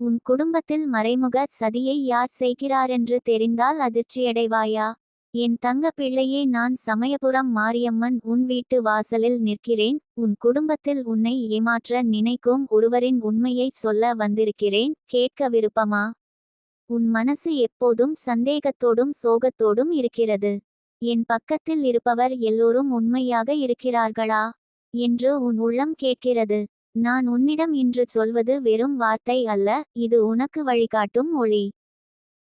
உன் குடும்பத்தில் மறைமுக சதியை யார் செய்கிறாரென்று தெரிந்தால் அதிர்ச்சியடைவாயா? என் தங்க பிள்ளையே நான் சமயபுரம் மாரியம்மன் உன் வீட்டு வாசலில் நிற்கிறேன். உன் குடும்பத்தில் உன்னை ஏமாற்ற நினைக்கும் ஒருவரின் உண்மையை சொல்ல வந்திருக்கிறேன். கேட்க விருப்பமா? உன் மனசு எப்போதும் சந்தேகத்தோடும் சோகத்தோடும் இருக்கிறது. என் பக்கத்தில் இருப்பவர் எல்லோரும் உண்மையாக இருக்கிறார்களா? என்று உன் உள்ளம் கேட்கிறது. நான் உன்னிடம் இன்று சொல்வது வெறும் வார்த்தை அல்ல இது உனக்கு வழிகாட்டும் ஒளி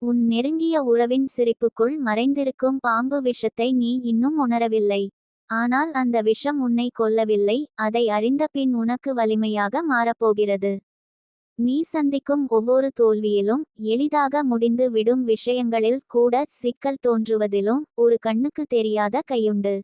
உன் நெருங்கிய உறவின் சிரிப்புக்குள் மறைந்திருக்கும் பாம்பு விஷத்தை நீ இன்னும் உணரவில்லை. ஆனால் அந்த விஷம் உன்னை கொல்லவில்லை அதை அறிந்த பின் உனக்கு வலிமையாக மாறப்போகிறது. நீ சந்திக்கும் ஒவ்வொரு தோல்வியிலும் எளிதாக முடிந்து விடும் விஷயங்களில் கூட சிக்கல் தோன்றுவதிலும் ஒரு கண்ணுக்கு தெரியாத கையுண்டு.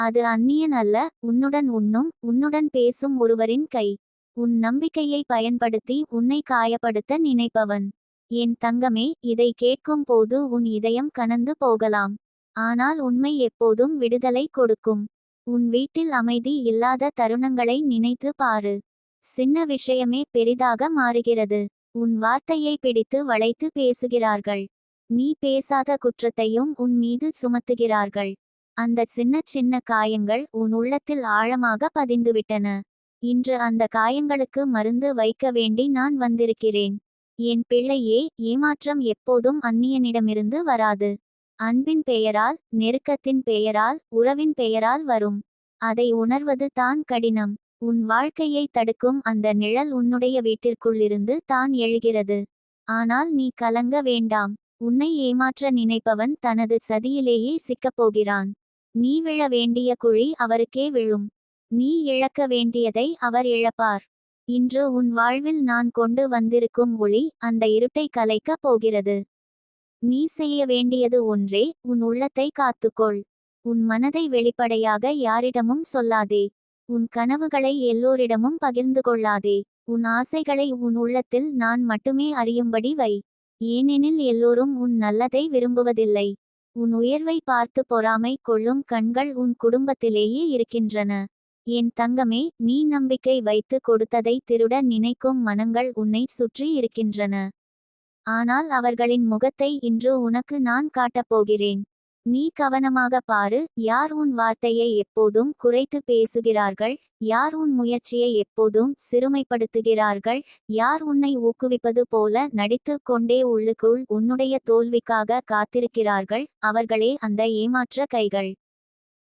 அது அந்நியன் அல்ல உன்னுடன் உண்ணும் உன்னுடன் பேசும் ஒருவரின் கை. உன் நம்பிக்கையை பயன்படுத்தி உன்னை காயப்படுத்த நினைப்பவன். என் தங்கமே இதை கேட்கும் போது உன் இதயம் கனந்து போகலாம். ஆனால் உண்மை எப்போதும் விடுதலை கொடுக்கும். உன் வீட்டில் அமைதி இல்லாத தருணங்களை நினைத்து பாரு. சின்ன விஷயமே பெரிதாக மாறுகிறது. உன் வார்த்தையை பிடித்து வளைத்து பேசுகிறார்கள். நீ பேசாத குற்றத்தையும் உன் மீது சுமத்துகிறார்கள். அந்த சின்ன சின்ன காயங்கள் உன் உள்ளத்தில் ஆழமாக பதிந்துவிட்டன. இன்று அந்த காயங்களுக்கு மருந்து வைக்க வேண்டி நான் வந்திருக்கிறேன். என் பிள்ளையே ஏமாற்றம் எப்போதும் அந்நியனிடமிருந்து வராது. அன்பின் பெயரால் நெருக்கத்தின் பெயரால் உறவின் பெயரால் வரும். அதை உணர்வது தான் கடினம். உன் வாழ்க்கையை தடுக்கும் அந்த நிழல் உன்னுடைய வீட்டிற்குள்ளிருந்து தான் எழுகிறது. ஆனால் நீ கலங்க வேண்டாம். உன்னை ஏமாற்ற நினைப்பவன் தனது சதியிலேயே சிக்கப் போகிறான் நீ விழ வேண்டிய குழி அவருக்கே விழும். நீ இழக்க வேண்டியதை அவர் இழப்பார். இன்று உன் வாழ்வில் நான் கொண்டு வந்திருக்கும் ஒளி அந்த இருட்டை கலைக்கப் போகிறது. நீ செய்ய வேண்டியது ஒன்றே உன் உள்ளத்தை காத்துக்கொள். உன் மனதை வெளிப்படையாக யாரிடமும் சொல்லாதே. உன் கனவுகளை எல்லோரிடமும் பகிர்ந்து கொள்ளாதே. உன் ஆசைகளை உன் உள்ளத்தில் நான் மட்டுமே அறியும்படி வை. ஏனெனில் எல்லோரும் உன் நல்லதை விரும்புவதில்லை. உன் உயர்வை பார்த்து பொறாமை கொள்ளும் கண்கள் உன் குடும்பத்திலேயே இருக்கின்றன. என் தங்கமே நீ நம்பிக்கை வைத்து கொடுத்ததை திருட நினைக்கும் மனங்கள் உன்னை சுற்றி இருக்கின்றன. ஆனால் அவர்களின் முகத்தை இன்று உனக்கு நான் காட்டப் போகிறேன். நீ கவனமாக பாரு யார் உன் வார்த்தையை எப்போதும் குறைத்து பேசுகிறார்கள் யார் உன் முயற்சியை எப்போதும் சிறுமைப்படுத்துகிறார்கள் யார் உன்னை ஊக்குவிப்பது போல நடித்து கொண்டே உள்ளுக்குள் உன்னுடைய தோல்விக்காக காத்திருக்கிறார்கள் அவர்களே அந்த ஏமாற்ற கைகள்.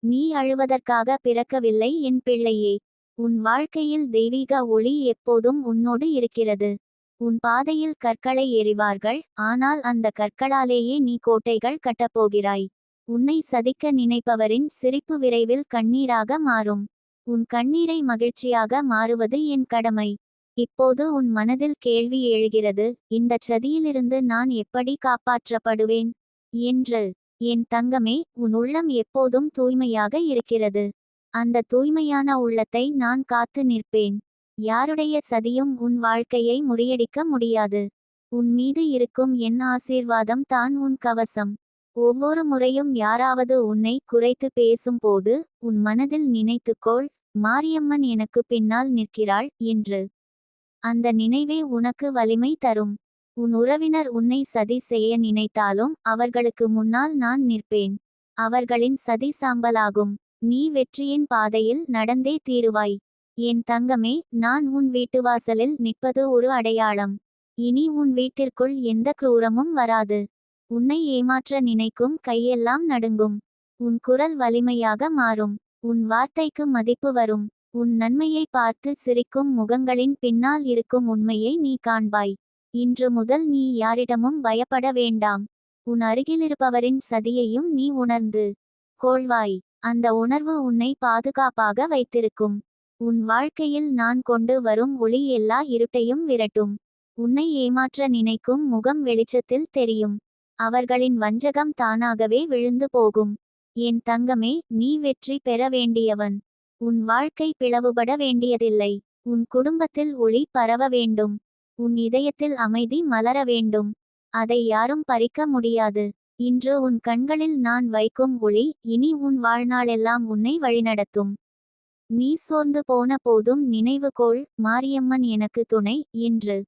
நீ அழுவதற்காக பிறக்கவில்லை என் பிள்ளையே. உன் வாழ்க்கையில் தெய்வீக ஒளி எப்போதும் உன்னோடு இருக்கிறது. உன் பாதையில் கற்களை எறிவார்கள் ஆனால் அந்த கற்களாலேயே நீ கோட்டைகள் கட்டப்போகிறாய். உன்னை சதிக்க நினைப்பவரின் சிரிப்பு விரைவில் கண்ணீராக மாறும். உன் கண்ணீரை மகிழ்ச்சியாக மாறுவது என் கடமை. இப்போது உன் மனதில் கேள்வி எழுகிறது இந்த சதியிலிருந்து நான் எப்படி காப்பாற்றப்படுவேன்? என்று. என் தங்கமே உன் உள்ளம் எப்போதும் தூய்மையாக இருக்கிறது. அந்த தூய்மையான உள்ளத்தை நான் காத்து நிற்பேன். யாருடைய சதியும் உன் வாழ்க்கையை முறியடிக்க முடியாது. உன் மீது இருக்கும் என் ஆசீர்வாதம் தான் உன் கவசம். ஒவ்வொரு முறையும் யாராவது உன்னை குறைத்து பேசும்போது உன் மனதில் நினைத்துக்கொள் மாரியம்மன் எனக்கு பின்னால் நிற்கிறாள் என்று. அந்த நினைவே உனக்கு வலிமை தரும். உன் உறவினர் உன்னை சதி செய்ய நினைத்தாலும் அவர்களுக்கு முன்னால் நான் நிற்பேன். அவர்களின் சதி சாம்பலாகும். நீ வெற்றியின் பாதையில் நடந்தே தீருவாய். என் தங்கமே நான் உன் வீட்டு வாசலில் நிற்பது ஒரு அடையாளம். இனி உன் வீட்டிற்குள் எந்த குரூரமும் வராது. உன்னை ஏமாற்ற நினைக்கும் கையெல்லாம் நடுங்கும். உன் குரல் வலிமையாக மாறும். உன் வார்த்தைக்கு மதிப்பு வரும். உன் நன்மையை பார்த்து சிரிக்கும் முகங்களின் பின்னால் இருக்கும் உண்மையை நீ காண்பாய். இன்று முதல் நீ யாரிடமும் பயப்பட வேண்டாம். உன் அருகிலிருப்பவரின் சதியையும் நீ உணர்ந்து கோள்வாய். அந்த உணர்வு உன்னை பாதுகாப்பாக வைத்திருக்கும். உன் வாழ்க்கையில் நான் கொண்டு வரும் ஒளி எல்லா இருட்டையும் விரட்டும். உன்னை ஏமாற்ற நினைக்கும் முகம் வெளிச்சத்தில் தெரியும். அவர்களின் வஞ்சகம் தானாகவே விழுந்து போகும். என் தங்கமே நீ வெற்றி பெற வேண்டியவன். உன் வாழ்க்கை பிளவுபட வேண்டியதில்லை. உன் குடும்பத்தில் ஒளி பரவ வேண்டும். உன் இதயத்தில் அமைதி மலர வேண்டும். அதை யாரும் பறிக்க முடியாது. இன்று உன் கண்களில் நான் வைக்கும் ஒளி இனி உன் வாழ்நாளெல்லாம் உன்னை வழிநடத்தும். நீ சோர்ந்து போன போதும் நினைவுகோள் மாரியம்மன் எனக்கு துணை என்று.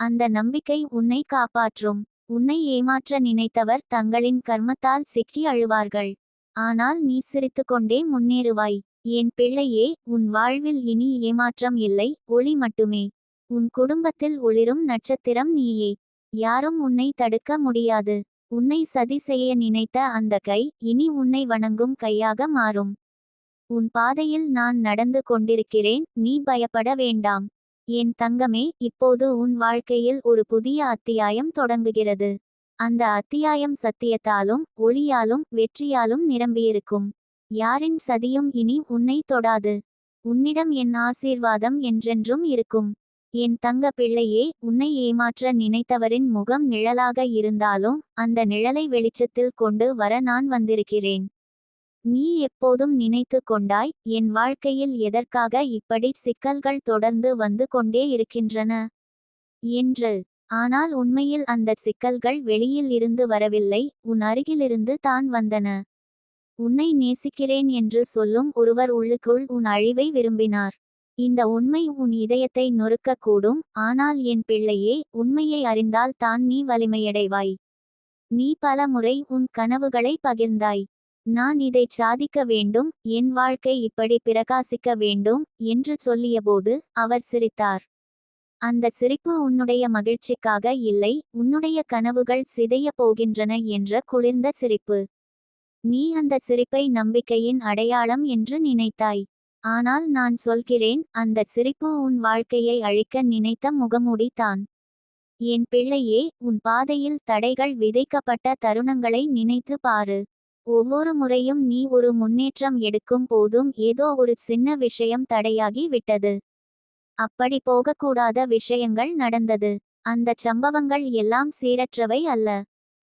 அந்த நம்பிக்கை உன்னை காப்பாற்றும். உன்னை ஏமாற்ற நினைத்தவர் தங்களின் கர்மத்தால் சிக்கி அழுவார்கள். ஆனால் நீ சிரித்துக்கொண்டே முன்னேறுவாய். என் பிள்ளையே உன் வாழ்வில் இனி ஏமாற்றம் இல்லை ஒளி மட்டுமே. உன் குடும்பத்தில் ஒளிரும் நட்சத்திரம் நீயே. யாரும் உன்னை தடுக்க முடியாது. உன்னை சதி செய்ய நினைத்த அந்த கை இனி உன்னை வணங்கும் கையாக மாறும். உன் பாதையில் நான் நடந்து கொண்டிருக்கிறேன் நீ பயப்பட வேண்டாம். என் தங்கமே இப்போது உன் வாழ்க்கையில் ஒரு புதிய அத்தியாயம் தொடங்குகிறது. அந்த அத்தியாயம் சத்தியத்தாலும் ஒளியாலும் வெற்றியாலும் நிரம்பியிருக்கும். யாரின் சதியும் இனி உன்னை தொடாது. உன்னிடம் என் ஆசீர்வாதம் என்றென்றும் இருக்கும். என் தங்க பிள்ளையே உன்னை ஏமாற்ற நினைத்தவரின் முகம் நிழலாக இருந்தாலும் அந்த நிழலை வெளிச்சத்தில் கொண்டு வர நான் வந்திருக்கிறேன். நீ எப்போதும் நினைத்து கொண்டாய் என் வாழ்க்கையில் எதற்காக இப்படி சிக்கல்கள் தொடர்ந்து வந்து கொண்டே இருக்கின்றன? என்று. ஆனால் உண்மையில் அந்த சிக்கல்கள் வெளியில் இருந்து வரவில்லை உன் அருகிலிருந்து தான் வந்தன. உன்னை நேசிக்கிறேன் என்று சொல்லும் ஒருவர் உள்ளுக்குள் உன் அழிவை விரும்பினார். இந்த உண்மை உன் இதயத்தை நொறுக்கக்கூடும் ஆனால் என் பிள்ளையே உண்மையை அறிந்தால் தான் நீ வலிமையடைவாய். நீ பல முறை உன் கனவுகளை பகிர்ந்தாய். நான் இதைச் சாதிக்க வேண்டும் என் வாழ்க்கை இப்படி பிரகாசிக்க வேண்டும் என்று சொல்லியபோது அவர் சிரித்தார். அந்த சிரிப்பு உன்னுடைய மகிழ்ச்சிக்காக இல்லை உன்னுடைய கனவுகள் சிதைய போகின்றன என்ற குளிர்ந்த சிரிப்பு. நீ அந்த சிரிப்பை நம்பிக்கையின் அடையாளம் என்று நினைத்தாய். ஆனால் நான் சொல்கிறேன் அந்த சிரிப்பு உன் வாழ்க்கையை அழிக்க நினைத்த முகமூடி தான். என் பிள்ளையே உன் பாதையில் தடைகள் விதைக்கப்பட்ட தருணங்களை நினைத்து பாரு. ஒவ்வொரு முறையும் நீ ஒரு முன்னேற்றம் எடுக்கும் போதும் ஏதோ ஒரு சின்ன விஷயம் தடையாகி விட்டது. அப்படி போகக்கூடாத விஷயங்கள் நடந்தது. அந்தச் சம்பவங்கள் எல்லாம் சீரற்றவை அல்ல.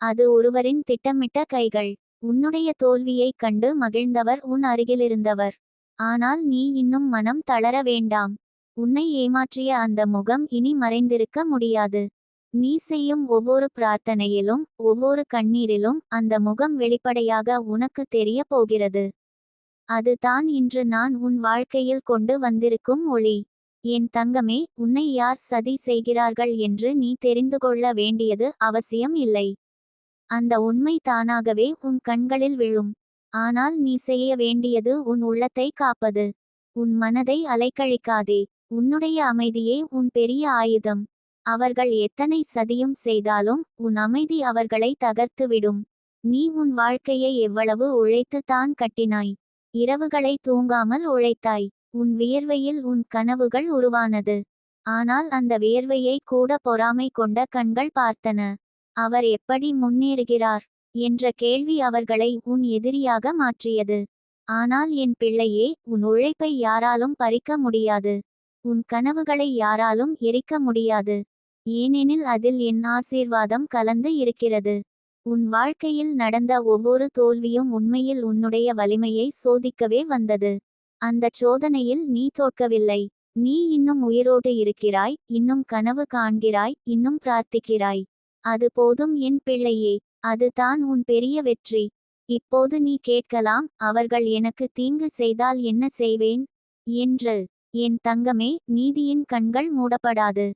அது ஒருவரின் திட்டமிட்ட கைகள். உன்னுடைய தோல்வியைக் கண்டு மகிழ்ந்தவர் உன் அருகிலிருந்தவர். ஆனால் நீ இன்னும் மனம் தளர வேண்டாம். உன்னை ஏமாற்றிய அந்த முகம் இனி மறைந்திருக்க முடியாது. நீ செய்யும் ஒவ்வொரு பிரார்த்தனையிலும் ஒவ்வொரு கண்ணீரிலும் அந்த முகம் வெளிப்படையாக உனக்கு தெரிய போகிறது. அதுதான் இன்று நான் உன் வாழ்க்கையில் கொண்டு வந்திருக்கும் ஒளி. என் தங்கமே உன்னை யார் சதி செய்கிறார்கள் என்று நீ தெரிந்து கொள்ள வேண்டியது அவசியம் இல்லை. அந்த உண்மை தானாகவே உன் கண்களில் விழும். ஆனால் நீ செய்ய வேண்டியது உன் உள்ளத்தை காப்பது. உன் மனதை அலைக்கழிக்காதே. உன்னுடைய அமைதியே உன் பெரிய ஆயுதம். அவர்கள் எத்தனை சதியும் செய்தாலும் உன் அமைதி அவர்களை தகர்த்துவிடும். நீ உன் வாழ்க்கையை எவ்வளவு உழைத்து தான் கட்டினாய். இரவுகளை தூங்காமல் உழைத்தாய். உன் வியர்வையில் உன் கனவுகள் உருவானது. ஆனால் அந்த வியர்வையை கூட பொறாமை கொண்ட கண்கள் பார்த்தன. அவர் எப்படி முன்னேறுகிறார்? என்ற கேள்வி அவர்களை உன் எதிரியாக மாற்றியது. ஆனால் என் பிள்ளையே உன் உழைப்பை யாராலும் பறிக்க முடியாது. உன் கனவுகளை யாராலும் எரிக்க முடியாது. ஏனெனில் அதில் என் ஆசீர்வாதம் கலந்து இருக்கிறது. உன் வாழ்க்கையில் நடந்த ஒவ்வொரு தோல்வியும் உண்மையில் உன்னுடைய வலிமையை சோதிக்கவே வந்தது. அந்தச் சோதனையில் நீ தோற்கவில்லை. நீ இன்னும் உயிரோடு இருக்கிறாய் இன்னும் கனவு காண்கிறாய் இன்னும் பிரார்த்திக்கிறாய். அது போதும் என் பிள்ளையே அதுதான் உன் பெரிய வெற்றி. இப்போது நீ கேட்கலாம் அவர்கள் எனக்கு தீங்கு செய்தால் என்ன செய்வேன்? என்று. என் தங்கமே நீதியின் கண்கள் மூடப்படாது.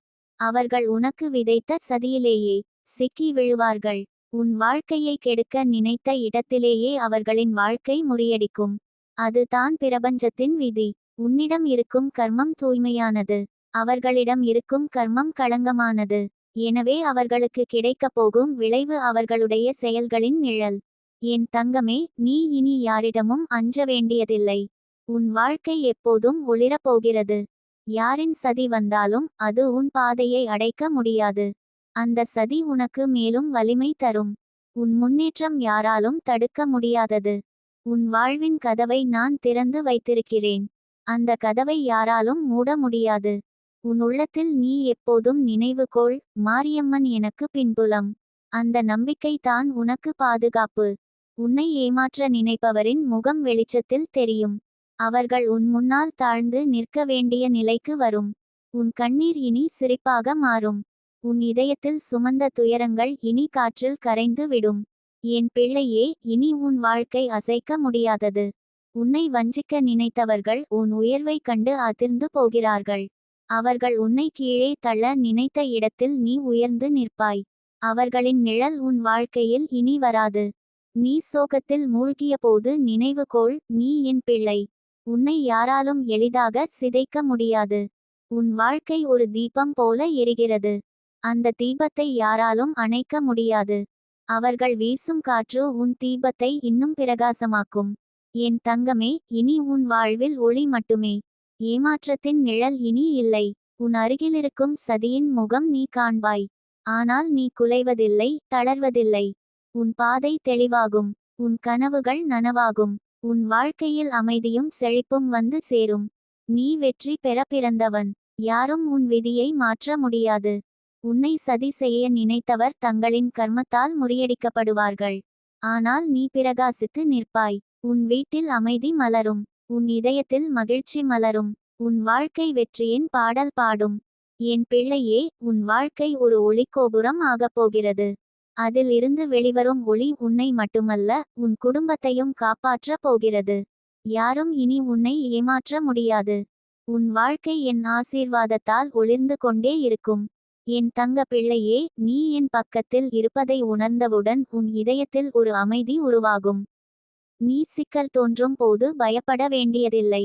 அவர்கள் உனக்கு விதைத்த சதியிலேயே சிக்கி விழுவார்கள். உன் வாழ்க்கையை கெடுக்க நினைத்த இடத்திலேயே அவர்களின் வாழ்க்கை முறியடிக்கும். அதுதான் பிரபஞ்சத்தின் விதி. உன்னிடம் இருக்கும் கர்மம் தூய்மையானது. அவர்களிடம் இருக்கும் கர்மம் களங்கமானது. எனவே அவர்களுக்கு கிடைக்கப் போகும் விளைவு அவர்களுடைய செயல்களின் நிழல். என் தங்கமே நீ இனி யாரிடமும் அஞ்ச வேண்டியதில்லை. உன் வாழ்க்கை எப்போதும் ஒளிரப் போகிறது. யாரின் சதி வந்தாலும் அது உன் பாதையை அடைக்க முடியாது. அந்த சதி உனக்கு மேலும் வலிமை தரும். உன் முன்னேற்றம் யாராலும் தடுக்க முடியாதது. உன் வாழ்வின் கதவை நான் திறந்து வைத்திருக்கிறேன். அந்த கதவை யாராலும் மூட முடியாது. உன் உள்ளத்தில் நீ எப்போதும் நினைவுகோள் மாரியம்மன் எனக்கு பின்புலம். அந்த நம்பிக்கை தான் உனக்கு பாதுகாப்பு. உன்னை ஏமாற்ற நினைப்பவரின் முகம் வெளிச்சத்தில் தெரியும். அவர்கள் உன் முன்னால் தாழ்ந்து நிற்க வேண்டிய நிலைக்கு வரும். உன் கண்ணீர் இனி சிரிப்பாக மாறும். உன் இதயத்தில் சுமந்த துயரங்கள் இனி காற்றில் கரைந்து விடும். என் பிள்ளையே இனி உன் வாழ்க்கை அசைக்க முடியாதது. உன்னை வஞ்சிக்க நினைத்தவர்கள் உன் உயர்வை கண்டு அதிர்ந்து போகிறார்கள். அவர்கள் உன்னை கீழே தள்ள நினைத்த இடத்தில் நீ உயர்ந்து நிற்பாய். அவர்களின் நிழல் உன் வாழ்க்கையில் இனி வராது. நீ சோகத்தில் மூழ்கியபோது நினைவுகோள் நீ என் பிள்ளை. உன்னை யாராலும் எளிதாக சிதைக்க முடியாது. உன் வாழ்க்கை ஒரு தீபம் போல எரிகிறது. அந்த தீபத்தை யாராலும் அணைக்க முடியாது. அவர்கள் வீசும் காற்று உன் தீபத்தை இன்னும் பிரகாசமாக்கும். என் தங்கமே இனி உன் வாழ்வில் ஒளி மட்டுமே. ஏமாற்றத்தின் நிழல் இனி இல்லை. உன் அருகிலிருக்கும் சதியின் முகம் நீ காண்பாய். ஆனால் நீ குலைவதில்லை தளர்வதில்லை. உன் பாதை தெளிவாகும். உன் கனவுகள் நனவாகும். உன் வாழ்க்கையில் அமைதியும் செழிப்பும் வந்து சேரும். நீ வெற்றி பெற பிறந்தவன். யாரும் உன் விதியை மாற்ற முடியாது. உன்னை சதி செய்ய நினைத்தவர் தங்களின் கர்மத்தால் முறியடிக்கப்படுவார்கள். ஆனால் நீ பிரகாசித்து நிற்பாய். உன் வீட்டில் அமைதி மலரும். உன் இதயத்தில் மகிழ்ச்சி மலரும். உன் வாழ்க்கை வெற்றியின் பாடல் பாடும். என் பிள்ளையே உன் வாழ்க்கை ஒரு ஒளிக்கோபுரம் ஆகப் போகிறது. அதில் இருந்து வெளிவரும் ஒளி உன்னை மட்டுமல்ல உன் குடும்பத்தையும் காப்பாற்றப் போகிறது. யாரும் இனி உன்னை ஏமாற்ற முடியாது. உன் வாழ்க்கை என் ஆசீர்வாதத்தால் ஒளிர்ந்து கொண்டே இருக்கும். என் தங்க பிள்ளையே நீ என் பக்கத்தில் இருப்பதை உணர்ந்தவுடன் உன் இதயத்தில் ஒரு அமைதி உருவாகும். நீ சிக்கல் தோன்றும் போது பயப்பட வேண்டியதில்லை.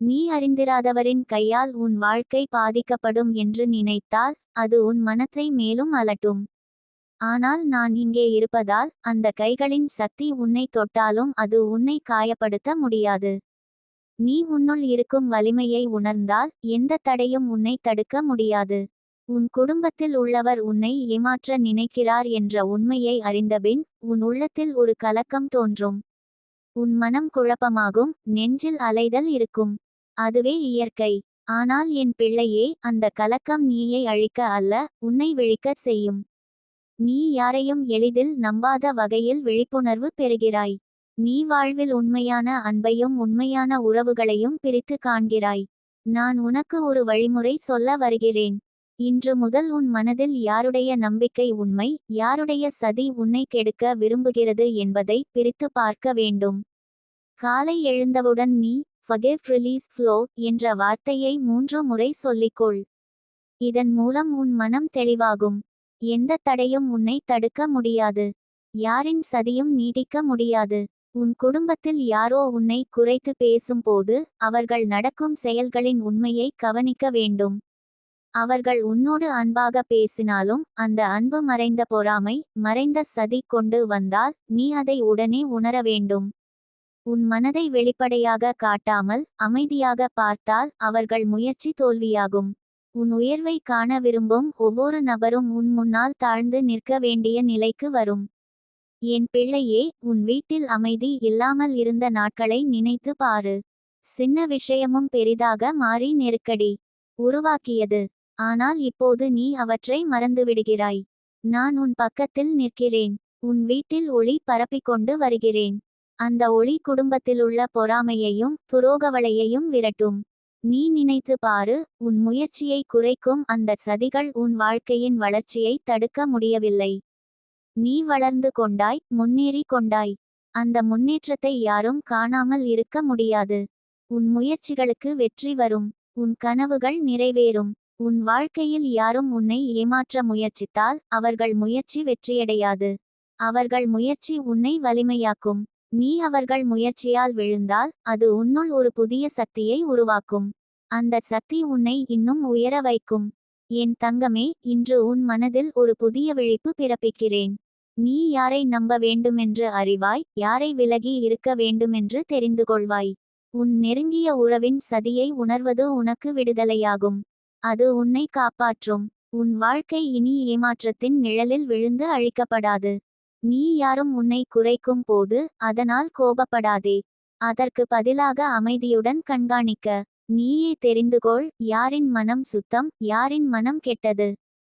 நீ அறிந்திராதவரின் கையால் உன் வாழ்க்கை பாதிக்கப்படும் என்று நினைத்தால் அது உன் மனத்தை மேலும் அலட்டும். ஆனால் நான் இங்கே இருப்பதால் அந்த கைகளின் சக்தி உன்னை தொட்டாலும் அது உன்னை காயப்படுத்த முடியாது. நீ உன்னுள் இருக்கும் வலிமையை உணர்ந்தால் எந்த தடையும் உன்னை தடுக்க முடியாது. உன் குடும்பத்தில் உள்ளவர் உன்னை ஏமாற்ற நினைக்கிறார் என்ற உண்மையை அறிந்தபின் உன் உள்ளத்தில் ஒரு கலக்கம் தோன்றும். உன் மனம் குழப்பமாகும் நெஞ்சில் அலைதல் இருக்கும். அதுவே இயற்கை. ஆனால் என் பிள்ளையே அந்த கலக்கம் நீயை அழிக்க அல்ல உன்னை விழிக்க செய்யும். நீ யாரையும் எளிதில் நம்பாத வகையில் விழிப்புணர்வு பெறுகிறாய். நீ வாழ்வில் உண்மையான அன்பையும் உண்மையான உறவுகளையும் பிரித்து காண்கிறாய். நான் உனக்கு ஒரு வழிமுறை சொல்ல வருகிறேன். இன்று முதல் உன் மனதில் யாருடைய நம்பிக்கை உண்மை யாருடைய சதி உன்னை கெடுக்க விரும்புகிறது என்பதை பிரித்து பார்க்க வேண்டும். காலை எழுந்தவுடன் நீ ஃபகேவ் ரிலீஸ் ஃப்ளோ என்ற வார்த்தையை மூன்று முறை சொல்லிக்கொள். இதன் மூலம் உன் மனம் தெளிவாகும். எந்த தடையும் உன்னை தடுக்க முடியாது. யாரின் சதியும் நீடிக்க முடியாது. உன் குடும்பத்தில் யாரோ உன்னை குறைத்து பேசும்போது அவர்கள் நடக்கும் செயல்களின் உண்மையை கவனிக்க வேண்டும். அவர்கள் உன்னோடு அன்பாக பேசினாலும் அந்த அன்பு மறைந்த பொறாமை மறைந்த சதி கொண்டு வந்தால் நீ அதை உடனே உணர வேண்டும். உன் மனதை வெளிப்படையாக காட்டாமல் அமைதியாக பார்த்தால் அவர்கள் முயற்சி தோல்வியாகும். உன் உயர்வை காண விரும்பும் ஒவ்வொரு நபரும் உன் முன்னால் தாழ்ந்து நிற்க வேண்டிய நிலைக்கு வரும். என் பிள்ளையே உன் வீட்டில் அமைதி இல்லாமல் இருந்த நாட்களை நினைத்து பாரு. சின்ன விஷயமும் பெரிதாக மாறி நெருக்கடி உருவாக்கியது. ஆனால் இப்போது நீ அவற்றை மறந்துவிடுகிறாய். நான் உன் பக்கத்தில் நிற்கிறேன். உன் வீட்டில் ஒளி பரப்பிக்கொண்டு வருகிறேன். அந்த ஒளி குடும்பத்திலுள்ள பொறாமையையும் துரோகவலையையும் விரட்டும். நீ நினைத்து பாரு உன் முயற்சியை குறைக்கும் அந்த சதிகள் உன் வாழ்க்கையின் வளர்ச்சியை தடுக்க முடியவில்லை. நீ வளர்ந்து கொண்டாய் முன்னேறி கொண்டாய். அந்த முன்னேற்றத்தை யாரும் காணாமல் இருக்க முடியாது. உன் முயற்சிகளுக்கு வெற்றி வரும் உன் கனவுகள் நிறைவேறும். உன் வாழ்க்கையில் யாரும் உன்னை ஏமாற்ற முயற்சித்தால் அவர்கள் முயற்சி வெற்றியடையாது. அவர்கள் முயற்சி உன்னை வலிமையாக்கும். நீ அவர்கள் முயற்சியால் விழுந்தால் அது உன்னுள் ஒரு புதிய சக்தியை உருவாக்கும். அந்த சக்தி உன்னை இன்னும் உயர வைக்கும். என் தங்கமே இன்று உன் மனதில் ஒரு புதிய விழிப்பு பிறப்பிக்கிறேன். நீ யாரை நம்ப வேண்டுமென்று அறிவாய் யாரை விலகி இருக்க வேண்டுமென்று தெரிந்து கொள்வாய். உன் நெருங்கிய உறவின் சதியை உணர்வது உனக்கு விடுதலையாகும். அது உன்னை காப்பாற்றும். உன் வாழ்க்கை இனி ஏமாற்றத்தின் நிழலில் விழுந்து அழிக்கப்படாது. நீ யாரும் உன்னை குறைக்கும் போது அதனால் கோபப்படாதே. அதற்கு பதிலாக அமைதியுடன் கண்காணிக்க. நீயே தெரிந்துகொள் யாரின் மனம் சுத்தம் யாரின் மனம் கெட்டது.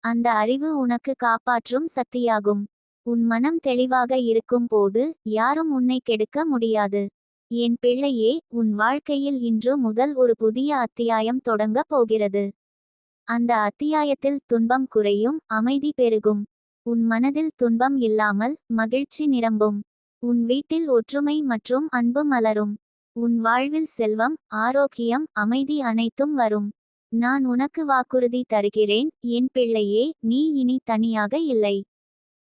அந்த அறிவு உனக்கு காப்பாற்றும் சக்தியாகும். உன் மனம் தெளிவாக இருக்கும் போது யாரும் உன்னை கெடுக்க முடியாது. என் பிள்ளையே உன் வாழ்க்கையில் இன்று முதல் ஒரு புதிய அத்தியாயம் தொடங்கப் போகிறது. அந்த அத்தியாயத்தில் துன்பம் குறையும் அமைதி பெருகும். உன் மனதில் துன்பம் இல்லாமல் மகிழ்ச்சி நிரம்பும். உன் வீட்டில் ஒற்றுமை மற்றும் அன்பு மலரும். உன் வாழ்வில் செல்வம் ஆரோக்கியம் அமைதி அனைத்தும் வரும். நான் உனக்கு வாக்குறுதி தருகிறேன் என் பிள்ளையே நீ இனி தனியாக இல்லை.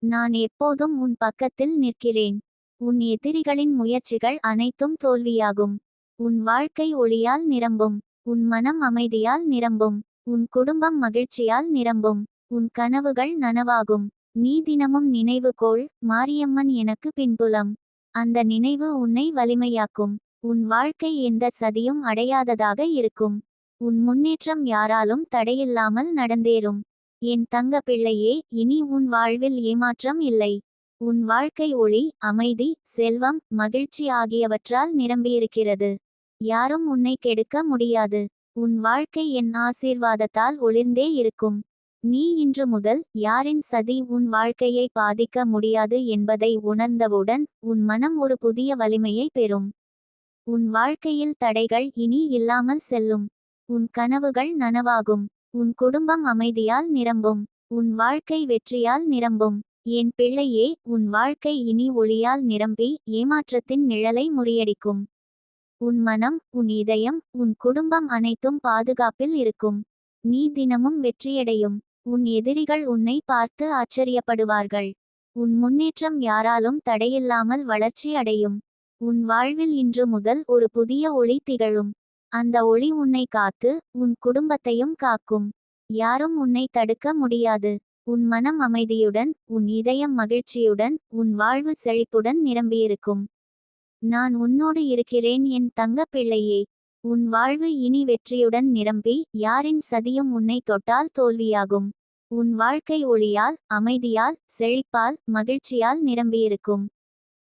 நான் எப்போதும் உன் பக்கத்தில் நிற்கிறேன். உன் எதிரிகளின் முயற்சிகள் அனைத்தும் தோல்வியாகும். உன் வாழ்க்கை ஒளியால் நிரம்பும். உன் மனம் அமைதியால் நிரம்பும். உன் குடும்பம் மகிழ்ச்சியால் நிரம்பும். உன் கனவுகள் நனவாகும். நீ தினமும் நினைவுகோள் மாரியம்மன் எனக்கு பின்புலம். அந்த நினைவு உன்னை வலிமையாக்கும். உன் வாழ்க்கை எந்த சதியும் அடையாததாக இருக்கும். உன் முன்னேற்றம் யாராலும் தடையில்லாமல் நடந்தேறும். என் தங்க பிள்ளையே இனி உன் வாழ்வில் ஏமாற்றம் இல்லை. உன் வாழ்க்கை ஒளி அமைதி செல்வம் மகிழ்ச்சி ஆகியவற்றால் நிரம்பியிருக்கிறது. யாரும் உன்னை கெடுக்க முடியாது. உன் வாழ்க்கை என் ஆசீர்வாதத்தால் ஒளிர்ந்தே இருக்கும். நீ இன்று முதல் யாரின் சதி உன் வாழ்க்கையை பாதிக்க முடியாது என்பதை உணர்ந்தவுடன் உன் மனம் ஒரு புதிய வலிமையை பெறும். உன் வாழ்க்கையில் தடைகள் இனி இல்லாமல் செல்லும். உன் கனவுகள் நனவாகும். உன் குடும்பம் அமைதியால் நிரம்பும். உன் வாழ்க்கை வெற்றியால் நிரம்பும். என் பிள்ளையே உன் வாழ்க்கை இனி ஒளியால் நிரம்பி ஏமாற்றத்தின் நிழலை முறியடிக்கும். உன் மனம் உன் இதயம் உன் குடும்பம் அனைத்தும் பாதுகாப்பில் இருக்கும். நீ தினமும் வெற்றியடையும். உன் எதிரிகள் உன்னை பார்த்து ஆச்சரியப்படுவார்கள். உன் முன்னேற்றம் யாராலும் தடையில்லாமல் வளர்ச்சி அடையும். உன் வாழ்வில் இன்று முதல் ஒரு புதிய ஒளி திகழும். அந்த ஒளி உன்னை காத்து உன் குடும்பத்தையும் காக்கும். யாரும் உன்னை தடுக்க முடியாது. உன் மனம் அமைதியுடன் உன் இதயம் மகிழ்ச்சியுடன் உன் வாழ்வு செழிப்புடன் நிரம்பியிருக்கும். நான் உன்னோடு இருக்கிறேன் என் தங்க பிள்ளையே. உன் வாழ்வு இனி வெற்றியுடன் நிரம்பி யாரின் சதியும் உன்னை தொட்டால் தோல்வியாகும். உன் வாழ்க்கை ஒளியால் அமைதியால் செழிப்பால் மகிழ்ச்சியால் நிரம்பியிருக்கும்.